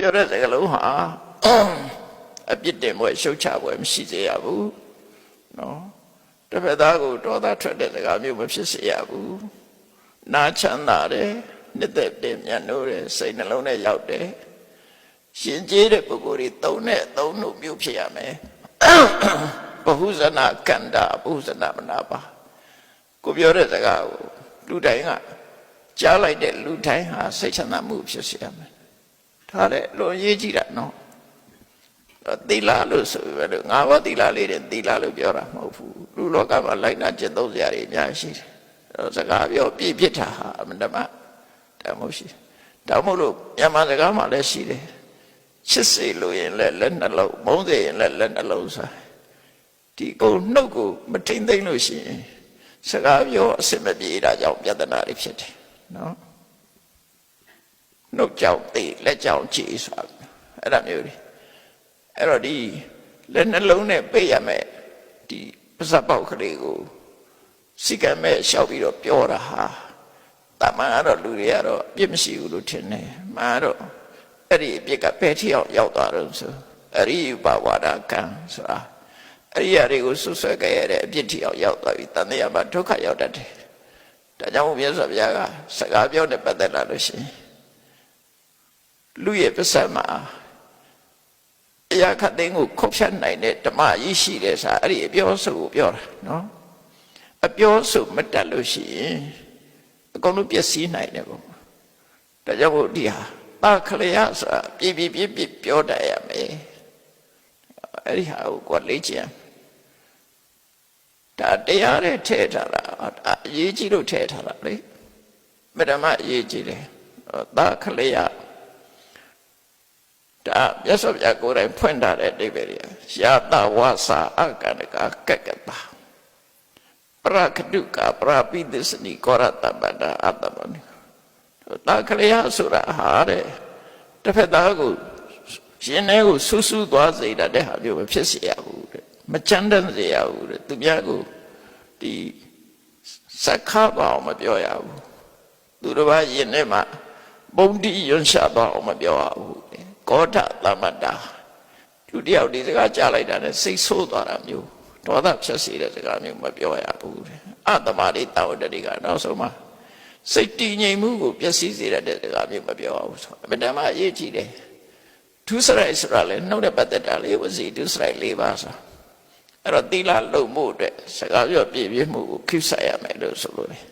ပြောတဲ့စကားလုံးဟာအပြစ်တင်ပွဲရှုတ်ချပွဲမရှိစေရဘူးနော်တစ်ဖက်သားကိုဒေါသထွက်တဲ့စကားမျိုးမဖြစ်စေရဘူးနာချမ်းသာတယ်နှစ်သက်တင်မြတ်လို့တယ်စိတ်နှလုံးနဲ့ရောက်တယ်ရှင်ကျေးတဲ့ပုဂ္ဂိုလ်တွေသုံးတဲ့အသုံးလို့မျိုးဖြစ်ရမယ်ဘဟုဇနာကန္တာဘဟုဇနာမနာပါကိုပြောတဲ့စကားကိုလူတိုင်းကကြားလိုက်တဲ့လူတိုင်းဟာစိတ်ချမ်းသာမှုဖြစ်စေရမယ် ဒါလည်းလွန်ရေးကြည့်တာနော်သီလလို့ဆိုပြီးတော့ငါဘောသီလလေးတဲ့သီလလို့ပြောတာမဟုတ်ဘူးလူလောကမှာလိုက်နာကျင့်သုံးစရာတွေအများကြီးရှိတယ်အဲစကားပြောပြည့်ပြစ်တာဟာအမှန်တမ်းတမို့ရှိဒါမို့လို့မြန်မာစကားမှာလည်းရှိတယ်ချစ်စေလို့ရင်လည်းလက်နှလုံးမုန်းစေရင်လည်းလက်နှလုံးဆိုဒီကိုနှုတ်ကိုမထိမ့်သိမ့်လို့ရှိရင်စကားပြောအစင်မပြေတာကြောင့်ပြဿနာတွေဖြစ်တယ်နော် နှုတ်ကြောင့်သိလက်ကြောင့်ကြည်ဆိုတာအဲ့ဒါမျိုးတွေအဲ့တော့ဒီလက်နှလုံးနဲ့ပိတ်ရမယ်ဒီပစပ်ပေါက်ကလေးကိုစိကံမဲ့လျှောက်ပြီးတော့ပြောတာဟာတမန်ကတော့လူတွေကတော့အပြစ်မရှိဘူးလို့ထင်တယ်မာတော့အဲ့ဒီအပြစ်ကဘယ်ထိအောင်ရောက်သွားတော့ဆိုအရိယပဝါဒကံဆိုတာအဲ့ဒီအရာတွေကိုဆွဆွဲကြရတဲ့အပြစ်ထိအောင်ရောက်သွားပြီတန်တရားမှာဒုက္ခရောက်တတ်တယ်ဒါကြောင့်မြတ်စွာဘုရားကစကားပြောတဲ့ပတ်သက်လာလို့ရှိရင် လူရဲ့ပစံမှာအရာခတ်သိန်းကိုခုတ်ဖြတ်နိုင်တဲ့ဓမ္မကြီးရှိတယ်ဆိုတာအဲ့ဒီအပြောဆိုကိုပြောတာနော်အပြောဆိုမတတ်လို့ရှိရင်အကုန်လုံးပျက်စီးနိုင်တယ်ပေါ့ဒါကြောင့်မို့ဒီဟာတာခလျာဆိုတာပြပြပြပြပြောတတ်ရမယ်အဲ့ဒီဟာကိုကိုယ်လေ့ကျင့်ဒါတရားနဲ့ထည့်ထားတာအရေးကြီးလို့ထည့်ထားတာလေမဓမ္မအရေးကြီးတယ်တာခလျာ ဒါမြတ်စွာဘုရားကိုယ်တိုင်ဖွင့်ထားတဲ့အဓိပ္ပာယ်ကြီးယာတဝါစာအကန္တကကက်ကတာပရကတုကပရပိသစ္စနိကောရတပ္ပဒအတ္တမနိတာခလျာဆိုတာဟာတဲ့တစ်ဖက်သားကိုရှင်ထဲကိုဆူဆူသွားစေတတ်တဲ့ဟာမျိုးမဖြစ်စေရဘူးတဲ့မချမ်းတမ်းစေရဘူးတဲ့သူများကိုဒီစက္ခပါအောင်မပြောရဘူးသူတစ်ပါးရင်ထဲမှာပုံတိရွံ့ရှာသွားအောင်မပြောရဘူးတဲ့ ကောထသမတ္တာလူတယောက်ဒီစကားကြားလိုက်တာနဲ့စိတ်ဆိုးသွားတာမျိုးဒေါသဖြစ်စေတဲ့စကားမျိုးမပြောရဘူးတဲ့အတ္တမရိတာဝတ္တိကနောက်ဆုံးမှာစိတ်တည်ငြိမ်မှုကိုပျက်စီးစေတဲ့စကားမျိုးမပြောရဘူးဆိုအမှန်တမ်းအရေးကြီးတယ်ဒုစရိုက်ဆိုတာလေနှုတ်တဲ့ပတ်သက်တာလေးဝစီဒုစရိုက်၄ပါးဆိုအဲ့တော့သီလလုံမှုအတွက်စကားပြောပြည့်ပြည့်မှုကိုခိဆိုင်ရမယ်လို့ဆိုလို့တယ်